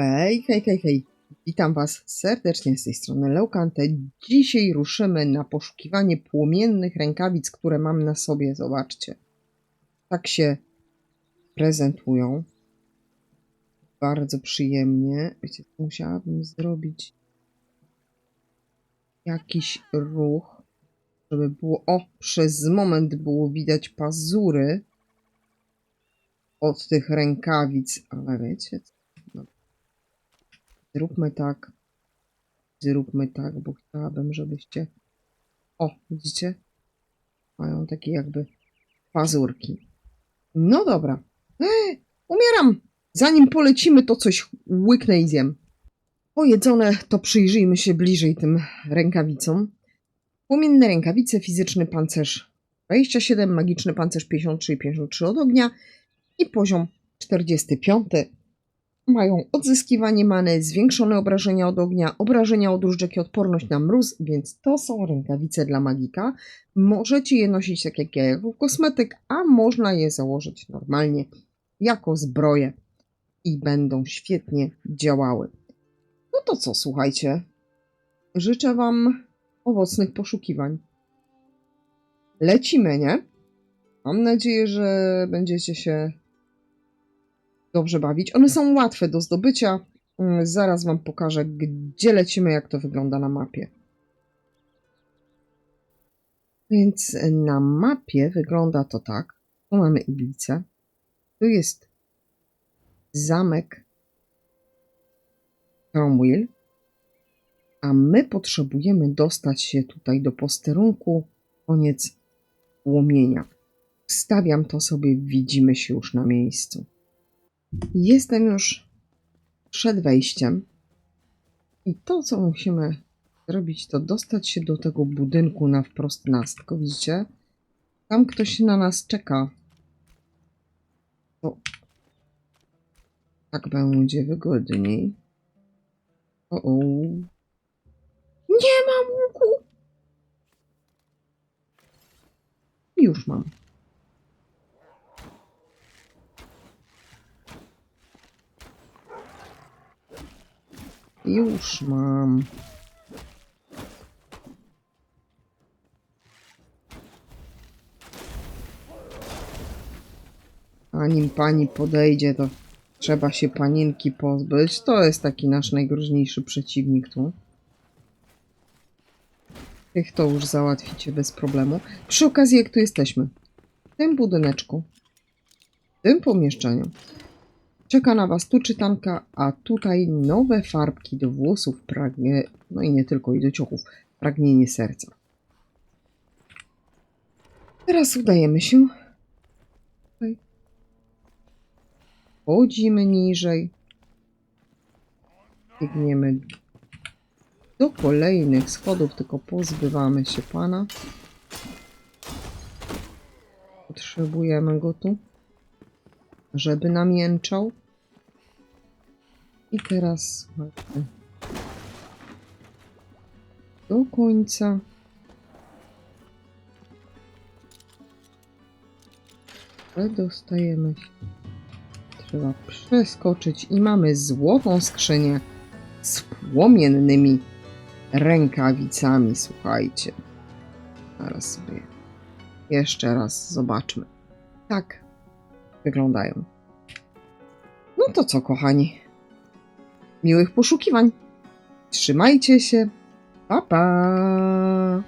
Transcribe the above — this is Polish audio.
Hej, hej, hej, hej. Witam Was serdecznie z tej strony Leukante. Dzisiaj ruszymy na poszukiwanie płomiennych rękawic, które mam na sobie. Zobaczcie. Tak się prezentują. Bardzo przyjemnie. Wiecie, musiałabym zrobić jakiś ruch, żeby było... O, przez moment było widać pazury od tych rękawic, ale wiecie co? Zróbmy tak. Zróbmy tak, bo chciałabym, żebyście... O, widzicie? Mają takie jakby pazurki. No dobra. Eee, umieram! Zanim polecimy, to coś łyknę i zjem. Pojedzone, to przyjrzyjmy się bliżej tym rękawicom. Płomienne rękawice, fizyczny pancerz 27, magiczny pancerz 53 i 53 od ognia i poziom 45. Mają odzyskiwanie many, zwiększone obrażenia od ognia, obrażenia od różdżek i odporność na mróz, więc to są rękawice dla magika. Możecie je nosić tak jak ja, jako kosmetyk, a można je założyć normalnie jako zbroję i będą świetnie działały. No to co, słuchajcie. Życzę Wam owocnych poszukiwań. Lecimy, nie? Mam nadzieję, że będziecie się dobrze bawić. One są łatwe do zdobycia. Mm, Zaraz Wam pokażę, gdzie lecimy, jak to wygląda na mapie. Więc na mapie wygląda to tak. Tu mamy iglicę. Tu jest zamek Cromwell. A my potrzebujemy dostać się tutaj do posterunku. Koniec łomienia. Wstawiam to sobie, widzimy się już na miejscu. Jestem już przed wejściem. I to, co musimy zrobić, to dostać się do tego budynku na wprost nas. Tylko widzicie, tam ktoś na nas czeka. To tak będzie wygodniej. O, o. Nie mam łuku! Już mam. Już mam. Zanim pani podejdzie, to trzeba się panienki pozbyć. To jest taki nasz najgroźniejszy przeciwnik tu. Tych to już załatwicie bez problemu. Przy okazji, jak tu jesteśmy, w tym budyneczku, w tym pomieszczeniu, czeka na Was tu czytanka, a tutaj nowe farbki do włosów, pragnie, no i nie tylko, i do ciuchów, pragnienie serca. Teraz udajemy się. Chodzimy niżej. Biegniemy do kolejnych schodów, tylko pozbywamy się pana. Potrzebujemy go tu, żeby nam jęczał. I teraz. Do końca. Przedostajemy. Trzeba przeskoczyć i mamy złotą skrzynię z płomiennymi rękawicami, słuchajcie. Zaraz sobie jeszcze raz zobaczmy. Tak wyglądają. No to co, kochani? Miłych poszukiwań. Trzymajcie się. Pa, pa.